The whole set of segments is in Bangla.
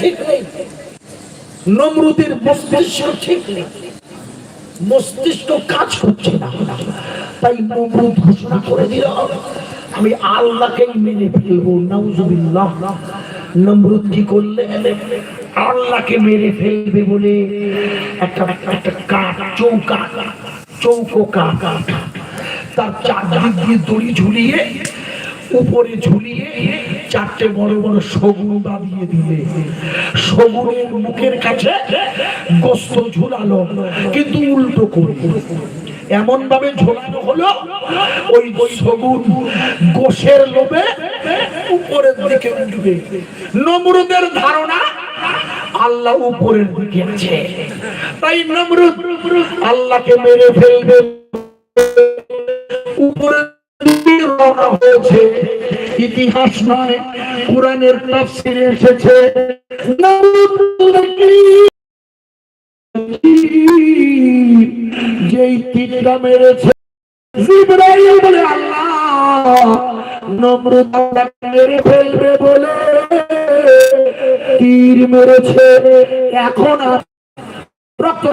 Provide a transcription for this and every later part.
ঠিক নেই। নমরুদের মস্তিষ্ক ঠিক নেই। মস্তিষ্ক কাজ করছে না। তাই নমরুদ ঘোষণা করে দিল, আমি আল্লাহকেই মেনে ফেলব, নাউজুবিল্লাহ। নমরুদ কি করলে? আল্লাহকে মেরে ফেলবে বলে একটা একটা কাঠ, চৌকা, চৌকো কাঠ, তার চারদিক দিয়ে দড়ি ঝুলিয়ে উপরে ঝুলিয়ে চারটে বড় বড় সগুন বাঁধিয়ে দিলে। সগুনের মুখের কাছে গোস্ত ঝুলালো, কিন্তু উল্টো করবে এমন ভাবে ঝোলানো হলো, ওই লোভে উপরের দিকে উঠবে। নমরুদের ধারণা আল্লাহ উপরের দিকে আছে। তাই নমরুদ আল্লাহকে মেরে ফেলবে। রওনা হয়েছে, ইতিহাস নয়, কোরআনের তাফসিরে এসেছে। যেই তীরটা মেরেছে, জিবরাইল বলে আল্লাহ মেরে ফেলবে বলে তীর মেরেছে। এখন আর রক্ত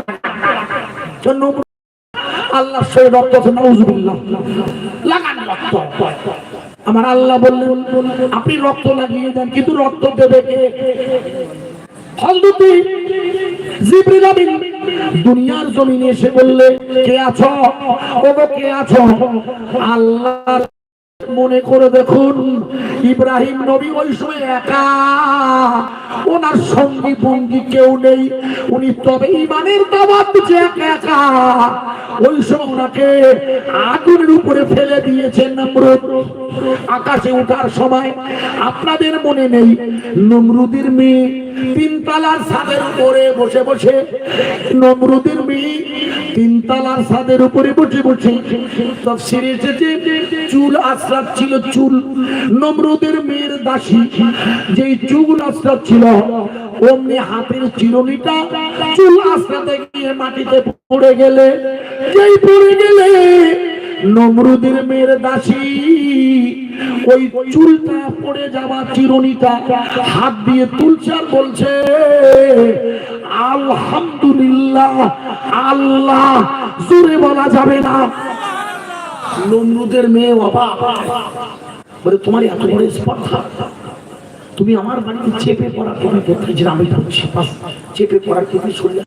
আল্লাহ সেই রক্ত নাউজুবিল্লাহ আমার আল্লাহ বললেন, আপনি রক্ত লাগিয়ে দেন, কিন্তু রক্ত দেবে দুনিয়ার জমিনে এসে বললে, কে আছো? ওগো, কে আছো? আল্লাহ মনে করে দেখুন, ইব্রাহিম নবী ওই সময় একা। ওনার সঙ্গী বঙ্গি কেউ নেই। উনি তবে ইমানের দাবাত যে একা একা। ওই সময় ওনাকে আগুনের উপরে ফেলে দিয়েছেন নমরুদ। আকাশে উঠার সময় আপনাদের মনে নেই, নমরুদের মেয়ে তিনতলার ছাদের উপরে বসে বসে, নমরুদের মেয়ে তিনতলার ছাদের উপরে বসে বসে তফসিরে এসেছে, চুল আশ্রাত ছিল চুল, নমরুদের মেয়ের দাসী, যেই চুল আশ্রাত ছিল, অমনি হাতের চিরুনিটা চুল আশ্রাতে গিয়ে মাটিতে পড়ে গেলে, যেই পড়ে গেলে নমরুদের মেয়ের দাসী, ওই চুলটা পড়ে যাওয়া চিরুনিটা হাত দিয়ে তুলছে আর বলছে আলহামদুলিল্লাহ। আল্লাহ, জোরে বলা যাবে না। নমরুদের মেয়ে বাবা। বলে, তোমার এত বড় স্পর্ধা। তুমি আমার বাড়িতে চেপে পড়া, তুমি দেখতে যে আমি চেপে পড়ার তুমি সরিয়ে